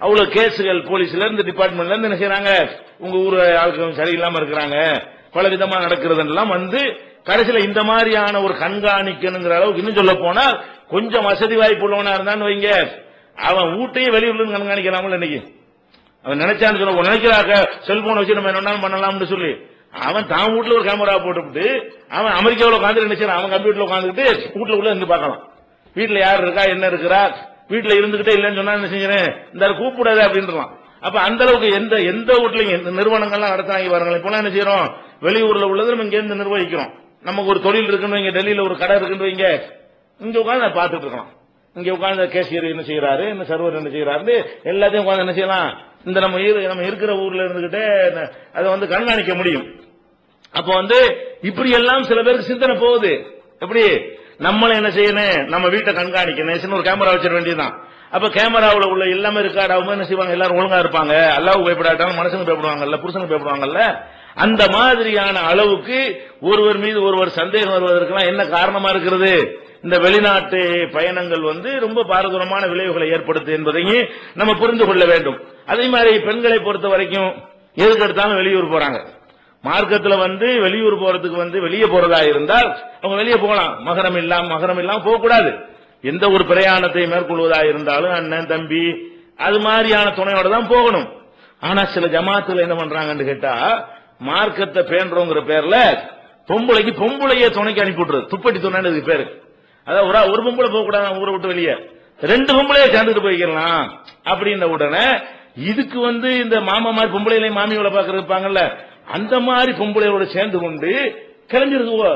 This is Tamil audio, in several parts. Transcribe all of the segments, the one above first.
அவ்வளவு கேஸுகள் போலீஸ்ல இருந்து டிபார்ட்மெண்ட்ல இருந்து என்ன செய்யறாங்க உங்க ஊர் ஆளுக்கு சரியில்லாம இருக்கிறாங்க. பல விதமா நடக்கிறதெல்லாம் வந்து கடைசியில இந்த மாதிரியான ஒரு கண்காணிக்கணுங்கிற அளவுக்கு இன்னும் சொல்ல போனா கொஞ்சம் வசதி வாய்ப்பு உள்ளவனா இருந்தான்னு வைங்க. அவன் வீட்டையே வெளியூர்ல இருந்து கண்காணிக்கிறாமல் இன்னைக்கு. அவன் நினைச்சான்னு சொல்ல நினைக்கிறாங்க செல்போன் வச்சு நம்ம என்ன வேணாலும் பண்ணலாம்னு சொல்லி. அவன் தான் வீட்டுல ஒரு கேமரா போட்டுவிட்டு அவன் அமெரிக்காவில் உட்காந்து நினைச்சான் அவன் கம்ப்யூட்டர்ல உட்காந்துக்கிட்டு வீட்டுல உள்ள இருந்து பார்க்கலாம். வீட்டுல யார் இருக்கா என்ன இருக்கிறா? வீட்டுல இருந்துகிட்டே இல்லைன்னு சொன்னா என்ன செஞ்சேன் இந்த கூப்பிடாது அப்படின்றான். அப்ப அந்த அளவுக்கு எந்த எந்த வீட்லயும் எந்த நிறுவனங்கள்லாம் நடத்துறாங்க பாருங்களேன் இப்ப என்ன செய்யறோம் வெளியூர்ல உள்ளது நம்ம இங்க இருந்து நிர்வகிக்கிறோம். நமக்கு ஒரு தொழில் இருக்குன்னு வைங்க டெல்லியில ஒரு கடை இருக்குன்னு இங்க இங்க உட்காந்து பாத்துட்டு இருக்கலாம். இங்க உட்காந்து கேஷியர் என்ன செய்யறாரு என்ன சர்வர் என்ன செய்யறாரு எல்லாத்தையும் உட்காந்து என்ன செய்யலாம்? இந்த நம்ம நம்ம இருக்கிற ஊர்ல இருந்துகிட்டே அதை வந்து கண்காணிக்க முடியும். அப்ப வந்து இப்படி எல்லாம் சில பேருக்கு சிந்தனை போகுது. எப்படி? நம்மள என்ன செய்யணும்? நம்ம வீட்டை கண்காணிக்கணும். சின்ன ஒரு கேமரா வச்சிட வேண்டியதுதான். அப்ப கேமராவில் உள்ள எல்லாமே ரெக்கார்ட் அவங்க என்ன செய்வாங்க? எல்லாரும் ஒழுங்கா இருப்பாங்க. அல்லாஹ் பயப்படாட்டாலும் மனுஷங்க பயப்படுவாங்கல்ல புருஷனுக்கு பயப்படுவாங்கல்ல. அந்த மாதிரியான அளவுக்கு ஒருவர் மீது ஒருவர் சந்தேகம் வருவதற்கெல்லாம் என்ன காரணமா இருக்கிறது? இந்த வெளிநாட்டு பயணங்கள் வந்து ரொம்ப பாரதூரமான விளைவுகளை ஏற்படுத்து என்பதையும் நம்ம புரிந்து கொள்ள வேண்டும். அதே மாதிரி பெண்களை பொறுத்த வரைக்கும் எதுக்கு எடுத்தாலும் வெளியூர் போறாங்க. மார்க்கத்தில் வந்து வெளியூர் போறதுக்கு வந்து வெளியே போறதா இருந்தால் அவங்க வெளியே போகலாம். மகரம் இல்லாம மகரம் இல்லாம போகக்கூடாது. எந்த ஒரு பிரயாணத்தை மேற்கொள்வதா இருந்தாலும் அண்ணன் தம்பி அது மாதிரியான துணையோட தான் போகணும். ஆனா சில ஜமாத்துல என்ன பண்றாங்கன்னு கேட்டா மார்க்கத்தை பேன்றோங்கிற பேர்ல பொம்பளைக்கு பொம்பளைய துணைக்கு அனுப்பி விட்டுறது. துப்பட்டி துணைன்னு பேரு. அதாவது ஒரு ஒரு பொம்பளை போக கூடாது ஊரை விட்டு வெளியே. ரெண்டு பொம்பளைய சேர்ந்துட்டு போய்க்கலாம். அப்படின்ற உடனே இதுக்கு வந்து இந்த மாமா மாதிரி பொம்பளைகளையும் மாமியோட பாக்குறது இருப்பாங்கல்ல அந்த மாதிரி பொம்பளையோட சேர்ந்து கொண்டு கிளம்பிருக்குவோ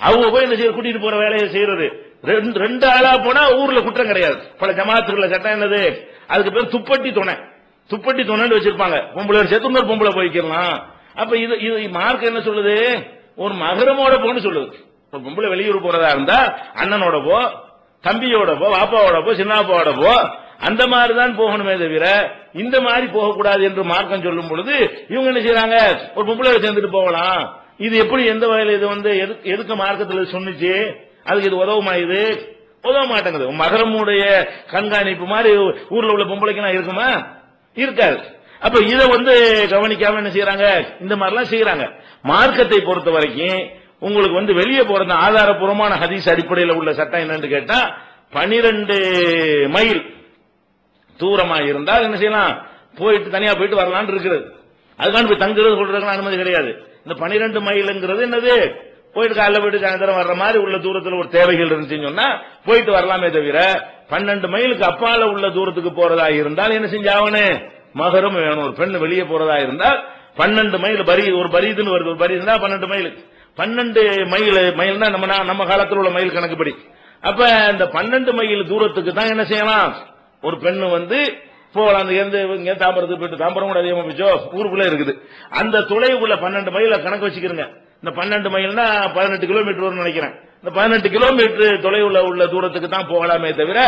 அவங்க போய் என்ன செய்ய கூட்டிட்டு போற வேலையை செய்யறது. ரெண்டு ரெண்டு ஆளா போனா ஊர்ல குற்றம் கிடையாது. பல ஜமாத்துக்குள்ள சட்டம் என்னது? அதுக்கு பேர் துப்பட்டி துணை. துப்பட்டி துணைன்னு வச்சிருப்பாங்க. பொம்பளையோட சேர்த்து இன்னொரு பொம்பளை போய்க்கலாம் அப்ப இது இது மார்க் என்ன சொல்லுது? ஒரு மகரமோட போன்னு சொல்லுது. ஒரு பொம்பளை வெளியூர் போறதா இருந்தா அண்ணனோட போ தம்பியோட போ பாப்பாவோட போ சின்னாப்பாவோட போ அந்த மாதிரி தான் போகணுமே தவிர இந்த மாதிரி போகக்கூடாது என்று மார்க்கம் சொல்லும் பொழுது இவங்க என்ன செய்யறாங்க ஒரு பொம்பளை சேர்ந்துட்டு போகலாம். இது எப்படி எந்த வகையில் இது வந்து எதுக்கு- மார்க்கத்தில் சொன்னிச்சு சொன்னுச்சு? அதுக்கு இது உதவுமா இது? உதவ மாட்டேங்குது. மகரமுடைய கண்காணிப்பு மாதிரி ஊர்ல உள்ள பொம்பளைக்கெல்லாம் இருக்குமா? இருக்காது. அப்ப இதை வந்து கவனிக்காம என்ன செய்யறாங்க இந்த மாதிரிலாம் செய்யறாங்க மார்க்கத்தை பொறுத்த வரைக்கும் உங்களுக்கு வந்து வெளியே போறது ஆதாரபூர்வமான ஹதீஸ் அடிப்படையில் உள்ள சட்டம் என்னன்னு கேட்டா பனிரெண்டு மைல் தூரமா இருந்தால் என்ன செய்யலாம்? போயிட்டு தனியா போயிட்டு வரலான்னு இருக்கிறது. அதுக்கான போய் தங்குறது சொல்றதுக்கு அனுமதி கிடையாது. இந்த பனிரெண்டு மைலுங்கிறது என்னது? போயிட்டு காலைல போயிட்டு சாயந்தரம் வர்ற மாதிரி உள்ள தூரத்தில் ஒரு தேவைகள் இருந்துச்சுன்னு சொன்னா போயிட்டு வரலாமே தவிர பன்னெண்டு மைலுக்கு அப்பால உள்ள தூரத்துக்கு போறதா இருந்தால் என்ன செஞ்சாவனு மகரும் வேணும். ஒரு பெண் வெளியே போறதா இருந்தால் பன்னெண்டு மைல் பரி ஒரு பரிதுன்னு வருது. ஒரு பரீதுனா பன்னெண்டு மைல். பன்னெண்டு மைல் மைல்னா நம்ம நம்ம காலத்தில் உள்ள மைல் கணக்குப்படி. அப்ப இந்த பன்னெண்டு மைல் தூரத்துக்கு தான் என்ன செய்யலாம்? ஒரு பெண்ணு வந்து போகலாம் அந்த எந்த இங்க தாம்பரத்துக்கு போயிட்டு தாம்பரம் கூட அதிகமா போச்சோ ஊருக்குள்ள இருக்குது. அந்த துளைவுக்குள்ள பன்னெண்டு மைல கணக்கு வச்சுக்கிறங்க இந்த பன்னெண்டு மைல்னா பதினெட்டு கிலோமீட்டர் வரும்னு நினைக்கிறேன். இந்த பதினெட்டு கிலோமீட்டர் தொலைவுல உள்ள தூரத்துக்கு தான் போகலாமே தவிர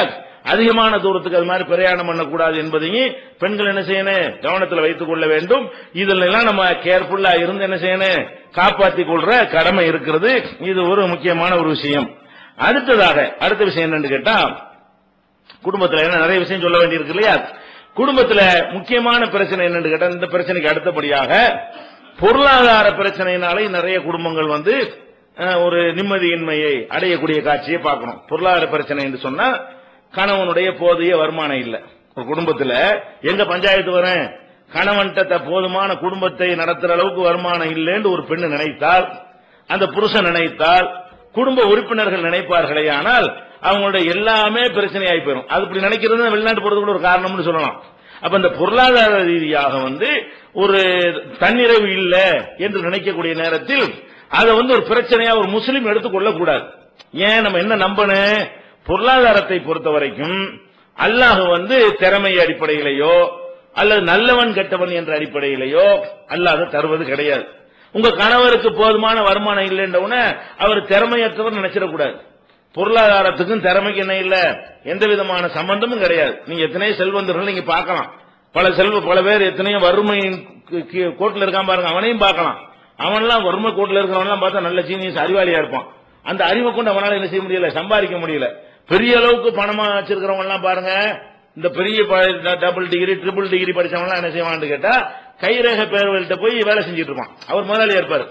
அதிகமான தூரத்துக்கு அது மாதிரி பிரயாணம் பண்ணக்கூடாது என்பதையும் பெண்கள் என்ன செய்யணும்? கவனத்தில் வைத்துக் கொள்ள வேண்டும். இதுல எல்லாம் நம்ம கேர்ஃபுல்லா இருந்து என்ன செய்யணும்? காப்பாற்றிக் கொள்ற கடமை இருக்கிறது. இது ஒரு முக்கியமான ஒரு விஷயம். அடுத்ததாக அடுத்த விஷயம் என்னன்னு கேட்டா குடும்பத்தில் ஏன்னா நிறைய விஷயம் சொல்ல வேண்டியிருக்கு இல்லையா? குடும்பத்தில் முக்கியமான பிரச்சனை என்னன்னு கேட்டா இந்த பிரச்சனைக்கு அடுத்தபடியாக பொருளாதார பிரச்சனையினாலே நிறைய குடும்பங்கள் வந்து ஒரு நிம்மதியின்மையை அடையக்கூடிய காட்சியை பார்க்கணும். பொருளாதார பிரச்சனை என்று சொன்னா கணவனுடைய போதிய வருமானம் இல்லை. ஒரு குடும்பத்துல எங்க பஞ்சாயத்து வரேன்? கணவன்கிட்ட போதுமான குடும்பத்தை நடத்துற அளவுக்கு வருமானம் இல்லைன்னு ஒரு பெண்ணு நினைத்தால் அந்த புருஷன் நினைத்தால் குடும்ப உறுப்பினர்கள் நினைப்பார்களே ஆனால் அவங்களுடைய எல்லாமே பிரச்சனையாகி போயிடும் அது இப்படி நினைக்கிறது வெளிநாட்டு போறது கூட ஒரு காரணம்னு சொல்லலாம். அப்ப இந்த பொருளாதார ரீதியாக வந்து ஒரு தன்னிறைவு இல்லை என்று நினைக்கக்கூடிய நேரத்தில் அதை வந்து ஒரு பிரச்சனையா ஒரு முஸ்லீம் எடுத்துக்கொள்ள கூடாது. ஏன் நம்ம என்ன நம்பணும் பொருளாதாரத்தை பொறுத்த வரைக்கும் அல்லாஹ் வந்து திறமை அடிப்படையிலேயோ அல்லது நல்லவன் கெட்டவன் என்ற அடிப்படையிலேயோ அல்லாத தருவது கிடையாது. உங்க கணவருக்கு போதுமான வருமானம் இல்லைன்ற உடனே அவர் திறமையற்றவர் நினைச்சிடக்கூடாது பொருளாதாரத்துக்கும் திறமைக்கு என்ன இல்ல? எந்த விதமான சம்பந்தமும் கிடையாது. நீங்க எத்தனையோ செல்வந்தர்கள் நீங்க பார்க்கலாம். பல செல்வ பல பேர் எத்தனையோ வறுமை கோட்டில் இருக்கான் பாருங்க அவனையும் பார்க்கலாம். அவன்லாம் வறுமை கோட்டில் இருக்கிறவன்லாம் பார்த்தா நல்ல சீனியஸ் அறிவாளியா இருப்பான். அந்த அறிவை கொண்டு அவனால என்ன செய்ய முடியல? சம்பாதிக்க முடியல. பெரிய அளவுக்கு பணமா வச்சிருக்கிறவங்க எல்லாம் பாருங்க இந்த பெரிய டபுள் டிகிரி ட்ரிபிள் டிகிரி படிச்சவங்க என்ன செய்வான்னு கேட்டா கைரேக பேர்வர்கள்ட்ட போய் வேலை செஞ்சுட்டு இருப்பான். அவர் முதலாளியா இருப்பாரு.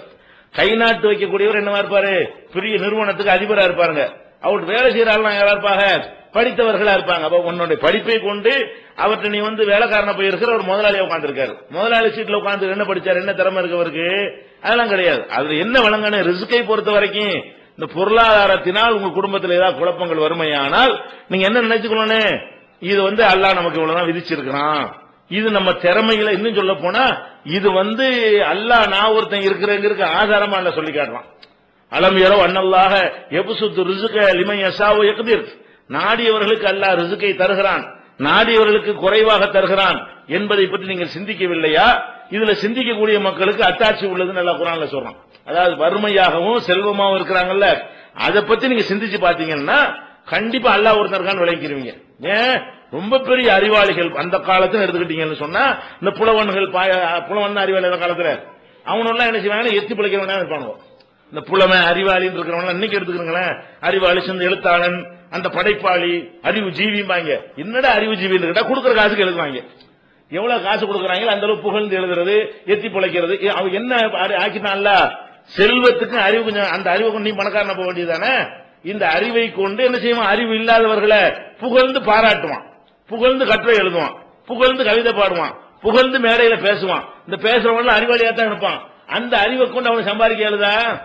கை நாட்டு வைக்கக்கூடியவர் என்னவா இருப்பாரு? பெரிய நிறுவனத்துக்கு அதிபரா இருப்பாருங்க. அவர்கள் வேலை செய்யற ஆள்லாம் யாரா இருப்பாங்க? படித்தவர்களா இருப்பாங்க. அப்ப உன்னுடைய படிப்பை கொண்டு அவற்றை நீ வந்து வேலைக்காரன போய் இருக்கிற ஒரு முதலாளியா உட்காந்துருக்காரு முதலாளி சீட்ல உட்காந்து என்ன படிச்சாரு? என்ன திறமை இருக்கு அவருக்கு? அதெல்லாம் கிடையாது. அதுல என்ன வழங்கணும் ரிஸ்கை பொறுத்த வரைக்கும் இந்த பொருளாதாரத்தினால் உங்க குடும்பத்தில் ஏதாவது குழப்பங்கள் வறுமையானால் நீங்க என்ன நினைச்சுக்கணும் இது வந்து அல்லாஹ் நமக்கு இவ்வளவுதான் விதிச்சிருக்கிறான். இது நம்ம திறமையில இன்னும் சொல்ல போனா இது வந்து அல்லாஹ் நான் ஒருத்தன் இருக்கிறேங்கிறதுக்கு ஆதாரமா இல்ல சொல்லி காட்டுறான். அலம் இரவு அண்ணல்லாக எபுசுத்து ரிசுக லிமை யசாவு நாடியவர்களுக்கு அல்லாஹ் ரிசுக்கை தருகிறான். நாடியவர்களுக்கு குறைவாக தருகிறான் என்பதை பற்றி நீங்கள் சிந்திக்கவில்லையா? இதுல சிந்திக்கக்கூடிய மக்களுக்கு அத்தாட்சி உள்ளதுன்னு நல்லா குரான்ல சொல்றான். அதாவது வறுமையாகவும் செல்வமாகவும் இருக்கிறாங்கல்ல அதை பத்தி நீங்க சிந்திச்சு பாத்தீங்கன்னா கண்டிப்பா அல்லாஹ் ஒருத்தருக்கான விளைவிக்கிறீங்க விளங்கிடுவீங்க ஏன்? ரொம்ப பெரிய அறிவாளிகள் அந்த காலத்துல எடுத்துக்கிட்டீங்கன்னு சொன்னா இந்த புலவன்கள் புலவன் அறிவாளி அந்த காலத்துல அவனெல்லாம் என்ன செய்வாங்க எத்தி பிழைக்கிறவனா இருப்பானுவோ. இந்த புலமை அறிவாளின்னு இருக்கிறவங்க இன்னைக்கு எடுத்துக்கிறீங்களேன் அறிவாளி சேர்ந்த எழுத்தாளன் அந்த படைப்பாளி அறிவு ஜீவிம்பாங்க. என்னடா அறிவு ஜீவின்னு கேட்டா கொடுக்குற காசுக்கு எழுதுவாங்க. எவ்வளவு காசு கொடுக்குறாங்களோ அந்த அளவு புகழ்ந்து எழுதுறது எத்தி பிழைக்கிறது ஏ, அவன் என்ன அறி- ஆக்கிட்டான்ல செல்வத்துக்கு அறிவு கொஞ்சம் அந்த அறிவை கொண்டு நீ பணக்காரன போக வேண்டியதானே இந்த அறிவை கொண்டு என்ன செய்வான்? அறிவு இல்லாதவர்களை புகழ்ந்து பாராட்டுவான். புகழ்ந்து கட்டுரை எழுதுவான். புகழ்ந்து கவிதை பாடுவான். புகழ்ந்து மேடையில பேசுவான். இந்த பேசுறவங்க அறிவாளியா தான் இருப்பான். அந்த அறிவை கொண்டு அவனை சம்பாதிக்க எழுதா?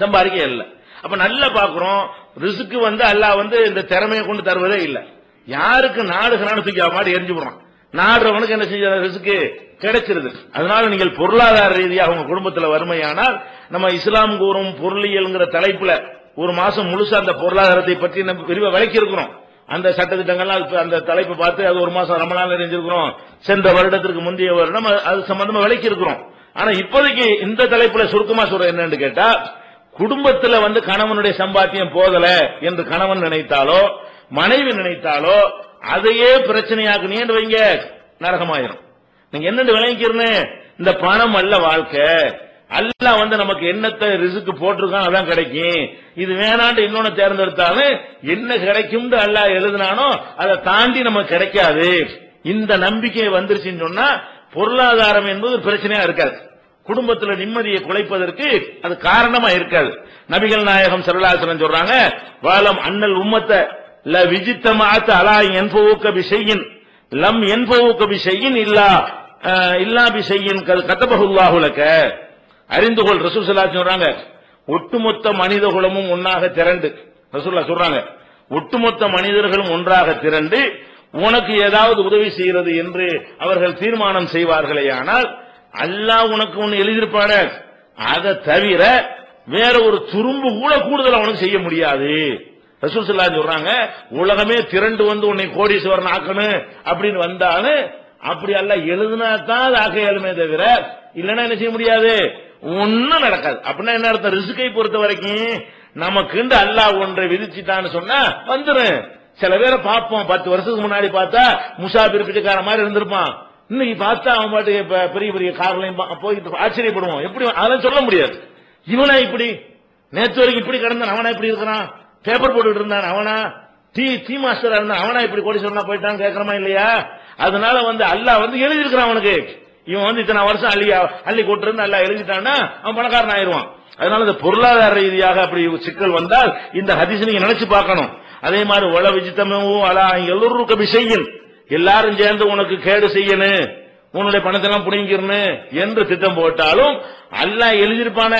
சம்பாதிக்க இல்லை. அப்ப நல்லா பாக்குறோம். ரிசுக்கு வந்து அல்லாஹ் வந்து இந்த திறமையை கொண்டு தருவதே இல்லை. யாருக்கு நாடுகிறான்னு தூக்கி அவன் மாடி எரிஞ்சு போடுறான் நாடுறவனுக்கு என்ன செஞ்ச ரிசுக்கு கிடைச்சிருது. அதனால நீங்கள் பொருளாதார ரீதியாக உங்க குடும்பத்துல வறுமையானால் நம்ம இஸ்லாம் கூறும் பொருளியல்ங்கிற தலைப்புல ஒரு மாசம் முழுசா அந்த பொருளாதாரத்தை பற்றி நம்ம விரிவா விளக்கி இருக்கிறோம் அந்த சட்டத்திட்டங்கள்லாம் அந்த தலைப்பை பார்த்து அது ஒரு மாசம் நாள் நிறைஞ்சிருக்கிறோம். சென்ற வருடத்திற்கு முந்தைய வருடம் அது- அது சம்பந்தமா விளக்கி இருக்கிறோம் ஆனா இப்போதைக்கு இந்த தலைப்புல சுருக்கமா சொல்ற என்னன்னு கேட்டா குடும்பத்துல வந்து கணவனுடைய சம்பாத்தியம் போதல என்று கணவன் நினைத்தாலோ மனைவி நினைத்தாலோ அதையே பிரச்சனையாக்குனீன்னு வைங்க நரகமாயிரும். நீங்க என்னன்னு விளங்கிக்கிறனே இந்த பணம் அல்ல வாழ்க்கை. அல்ல வந்து நமக்கு என்னத்தை ரிசுக்கு போட்டிருக்கான் அதான் கிடைக்கும். இது வேணாண்டு இன்னொன்னு தேர்ந்தெடுத்தாலும் என்ன கிடைக்கும் அல்லாஹ் எழுதினானோ அதை தாண்டி நமக்கு கிடைக்காது. இந்த நம்பிக்கை வந்துருச்சுன்னு சொன்னா பொருளாதாரம் என்பது பிரச்சனையா இருக்காது. குடும்பத்தில் நிம்மதியை குலைப்பதற்கு அது காரணமா இருக்காது. நபிகள் நாயகம் சரலாசனம் சொல்றாங்க வாலம் அண்ணல் உம்மத்தை ல விஜித்தமாத்த அலா என்பவுக்க பிசையின் லம் என்பவுக்க பிசையின் இல்லா இல்லா பிசையின் கத்தபகுல்லாஹுலக்க அறிந்து கொள் ரசூல் சொல்றாங்க ஒட்டுமொத்த மனித குலமும் ஒன்னாக திரண்டு. ரசூல்லா சொல்றாங்க ஒட்டுமொத்த மனிதர்களும் ஒன்றாக திரண்டு உனக்கு ஏதாவது உதவி செய்கிறது என்று அவர்கள் தீர்மானம் செய்வார்களே ஆனால் அல்லாஹ் உனக்கு ஒன்னு எழுதியிருப்பான அதை தவிர வேற ஒரு துரும்பு கூட கூடுதல் அவனுக்கு செய்ய முடியாது. ரசூல் ஸல்லல்லாஹு சொல்றாங்க உலகமே திரண்டு வந்து உன்னை கோடீஸ்வரன் ஆக்கணும் அப்படின்னு வந்தாலும் அப்படி அல்ல எழுதுனா தான் அது ஆக்க இயலுமே தவிர இல்லைன்னா என்ன செய்ய முடியாது? ஒன்னும் நடக்காது. அப்படின்னா என்ன அர்த்தம்? ரிசுக்கை பொறுத்த வரைக்கும் நமக்குண்டு அல்லாஹ் ஒன்றை விதிச்சுட்டான்னு சொன்னா வந்துடும் சில பேரை பார்ப்போம். பத்து வருஷத்துக்கு முன்னாடி பார்த்தா முசாபிர் பிச்சைக்கார மாதிரி இருந்திருப்பான். இன்னைக்கு பார்த்தா அவன் பாட்டு பெரிய பெரிய கார்லையும் பா- போயிட்டு ஆச்சரியப்படுவோம் எப்படி அதெல்லாம் சொல்ல முடியாது. இவனா இப்படி? நேற்று வரைக்கும் இப்படி கிடந்தான். அவனா இப்படி இருக்கிறான்? பேப்பர் போட்டுட்டு இருந்தான். அவனா? டீ டீ மாஸ்டரா இருந்தான். அவனா இப்படி கோடீஸ்வரனா போயிட்டான் கேட்கறமா இல்லையா? அதனால வந்து அல்லாஹ் வந்து எழுதியிருக்கிறான் அவனுக்கு. இவன் வந்து இத்தனை வருஷம் அள்ளி அள்ளி கொட்டிருந்து நல்லா எழுதிட்டான்னா அவன் பணக்காரன் ஆயிருவான் அதனால இந்த பொருளாதார ரீதியாக அப்படி சிக்கல் வந்தால் இந்த ஹதீஸ் நீங்க நினைச்சு பார்க்கணும். அதே மாதிரி உல விஜித்தமும் அலா எல்லோருக்கும் விஷயம் எல்லாரும் சேர்ந்து உனக்கு கேடு செய்யணும். உன்னுடைய பணத்தெல்லாம் எல்லாம் என்று திட்டம் போட்டாலும் அல்லாஹ் எழுதியிருப்பான.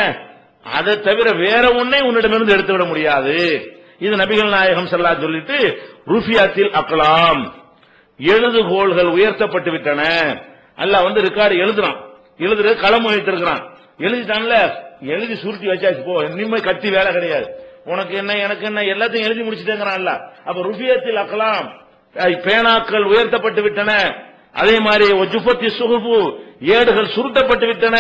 அதை தவிர வேற ஒன்னே உன்னிடமிருந்து எடுத்து விட முடியாது. இது நபிகள் நாயகம் செல்லா சொல்லிட்டு ருஃபியாத்தில் அக்கலாம் எழுதுகோள்கள் உயர்த்தப்பட்டு விட்டன. அல்லாஹ் வந்து ரெக்கார்டு எழுதுறான். எழுதுறது களம் வைத்திருக்கிறான். எழுதிட்டான்ல எழுதி சுருட்டி வச்சாச்சு போ இனிமே கத்தி வேலை கிடையாது. உனக்கு என்ன எனக்கு என்ன எல்லாத்தையும் எழுதி முடிச்சுட்டேங்கிறான் அல்ல அப்ப ருஃபியத்தில் அக்கலாம் பேனாக்கள் உயர்த்தப்பட்டு விட்டன. அதே மாதிரி ஜுஃபத்தி சுகுபு ஏடுகள் சுருட்டப்பட்டு விட்டன.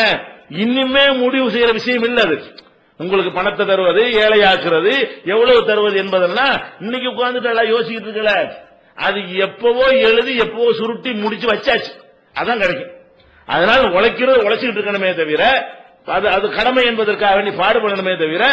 இன்னுமே முடிவு செய்யற விஷயம் இல்ல அது. உங்களுக்கு பணத்தை தருவது ஏழையாக்குறது எவ்வளவு தருவது என்பதெல்லாம் இன்னைக்கு உட்கார்ந்துட்டு எல்லாம் யோசிக்கிட்டு இருக்கல. அது எப்பவோ எழுதி எப்பவோ சுருட்டி முடிச்சு வச்சாச்சு. அதான் கிடைக்கும். அதனால உழைக்கிறது உழைச்சிட்டு இருக்கணுமே தவிர அது அது கடமை என்பதற்காக வேண்டி பாடுபடணுமே தவிர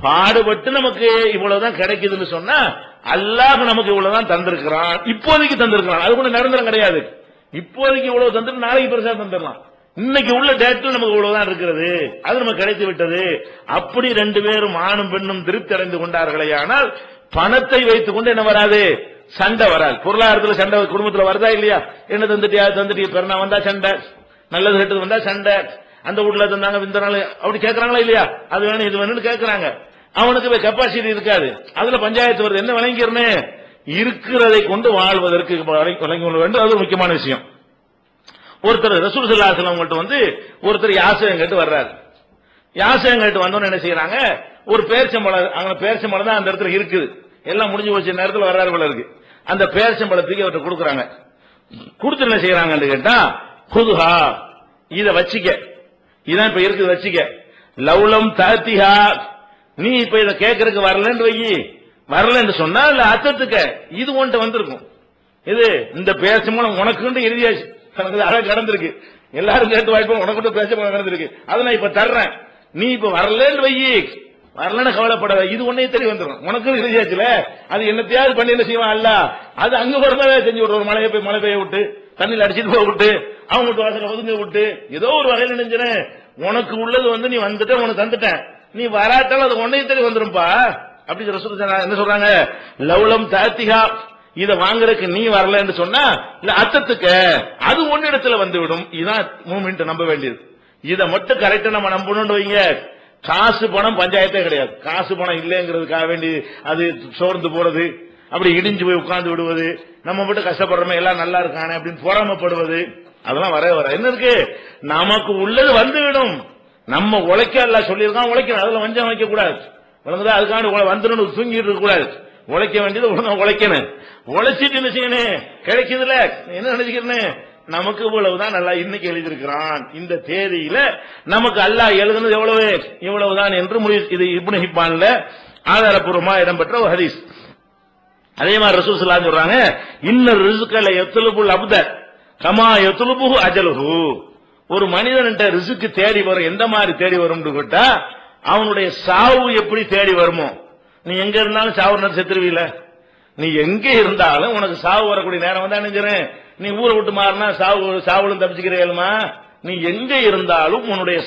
பாடுபட்டு நமக்கு இவ்வளவுதான் கிடைக்குதுன்னு சொன்னா அல்லாஹ் நமக்கு இவ்வளவுதான் தந்திருக்கிறான். இப்போதைக்கு தந்திருக்கிறான். அது கூட நிரந்தரம் கிடையாது. இப்போதைக்கு இவ்வளவு தந்துட்டு நாளைக்கு பெருசா தந்துடலாம். இன்னைக்கு உள்ள டேட்டில் நமக்கு இவ்வளவுதான் இருக்கிறது. அது நமக்கு கிடைத்து விட்டது. அப்படி ரெண்டு பேரும் ஆணும் பெண்ணும் திருப்தி அடைந்து கொண்டார்களே ஆனால் பணத்தை வைத்துக் கொண்டு என்ன வராது? சண்டை வராது. பொருளாதாரத்துல சண்டை குடும்பத்துல வருதா இல்லையா? என்ன தந்துட்டியா? தந்துட்டியா. பெருனா வந்தா சண்டை. நல்லது கெட்டது வந்தா சண்டை. அந்த வீட்ல தந்தாங்க இந்த நாள் அப்படி கேட்கறாங்களா இல்லையா? அது வேணும் இது வேணும்னு கேட்கறாங்க அவனுக்கு கெப்பாசிட்டி இருக்காது. அதுல பஞ்சாயத்து வருது. என்ன விளங்கிறனே இருக்கிறதை கொண்டு வாழ்வதற்கு விளங்கி கொள்ள வேண்டும். அது ஒரு முக்கியமான விஷயம். ஒருத்தர் ரசூல் சல்லாஹலம் வந்து ஒருத்தர் யாசகம் கேட்டு வர்றாரு. யாசகம் கேட்டு வந்தோன்னு என்ன செய்யறாங்க ஒரு பேர்ச்சம்பழம் அங்க பேர்ச்சம்பழம் தான் அந்த இடத்துல இருக்குது. எல்லாம் முடிஞ்சு போச்சு. நேரத்தில் வர்றாரு போல இருக்கு. அந்த பேர்ச்சம்பழத்துக்கு அவர்கிட்ட கொடுக்குறாங்க. கொடுத்து என்ன செய்யறாங்கன்னு கேட்டா குதுஹா இதை வச்சுக்க. இதான் இப்ப இருக்குது வச்சுக்க. லவ்லம் தாத்திஹா நீ இப்ப இதை கேட்கறதுக்கு வரலன்னு வை. வரலன்னு சொன்னா இல்ல அத்தத்துக்க இது உன்ட்ட வந்திருக்கும். இது இந்த பேச மூலம் உனக்குண்டு இறுதியாச்சு எனக்கு அழகு கடந்திருக்கு எல்லாரும் கேட்டு வாய்ப்பு உனக்கு பேச மூலம் கடந்திருக்கு அதை நான் இப்ப தர்றேன். நீ இப்ப வரலன்னு வை. வரலன்னு கவலைப்படாத. இது உன்னே தெரிய வந்துடும் உனக்கு இறுதியாச்சுல அது என்னத்தையாவது பண்ணி என்ன செய்வான்? அல்ல. அது அங்க வரவே செஞ்சு விடுற ஒரு மழையை போய் மழை பெய்ய விட்டு தண்ணியில் அடிச்சிட்டு போக விட்டு அவங்க வீட்டு வாசல ஒதுங்க விட்டு ஏதோ ஒரு வகையில் நினைஞ்சனே உனக்கு உள்ளது வந்து நீ வந்துட்ட உனக்கு தந்துட்டேன் நீ வராட்டாலும் அது உன்னையும் தேடி வந்துரும்பா. அப்படி ரசூல் என்ன சொல்றாங்க? லவ்லம் தாத்திகா இதை வாங்குறதுக்கு நீ வரலன்னு சொன்னா இல்ல அத்தத்துக்கு அது ஒன்னிடத்துல வந்து விடும் இதுதான் மூமெண்ட் நம்ப வேண்டியது. இதை மட்டும் கரெக்டா நம்ம நம்பணும்னு வைங்க. காசு பணம் பஞ்சாயத்தே கிடையாது. காசு பணம் இல்லைங்கிறதுக்காக வேண்டி அது சோர்ந்து போறது. அப்படி இடிஞ்சு போய் உட்கார்ந்து விடுவது. நம்ம மட்டும் கஷ்டப்படுறோமே எல்லாம் நல்லா இருக்கானே அப்படின்னு பொறாமப்படுவது. அதெல்லாம் வரவே வர என்ன இருக்கு? நமக்கு உள்ளது வந்துவிடும். நம்ம உழைக்க எல்லாம் சொல்லியிருக்கான் உழைக்கணும். அதுல வஞ்சம் வைக்க கூடாது விளங்குதா? அதுக்காண்டி உழ- வந்துடணும் தூங்கிட்டு இருக்க கூடாது உழைக்க வேண்டியது ஒழுங்கா உழைக்கணும். உழைச்சிட்டு என்ன செய்யணும்? கிடைக்குதுல என்ன நினைச்சுக்கிறேன்னு நமக்கு இவ்வளவுதான் நல்லா இன்னைக்கு எழுதியிருக்கிறான். இந்த தேதியில நமக்கு அல்லாஹ் எழுதுனது எவ்வளவு? இவ்வளவுதான் என்று முடிவு இது இப்னு ஹிப்பான்ல ஆதாரபூர்வமா இடம்பெற்ற ஒரு ஹதீஸ். அதே மாதிரி ரசூல் சொல்றாங்க இன்னர் ரிஸ்கல எத்துலுபுல் அப்த கமா எத்துலுபுஹு அஜலுகு ஒரு மனிதன்கிட்ட ரிசுக்கு தேடி வரும். எந்த மாதிரி தேடி வரும்னு கேட்டா அவனுடைய சாவு எப்படி தேடி வருமோ? நீ எங்க இருந்தாலும் சாவு நேரம் செத்துருவீல நீ எங்க இருந்தாலும் உனக்கு சாவு வரக்கூடிய நேரம் வந்து நினைக்கிறேன் நீ ஊரை விட்டு மாறினா சாவு சாவுலும் தப்பிச்சுக்கிறேலுமா நீ எங்க இருந்தாலும் உன்னுடைய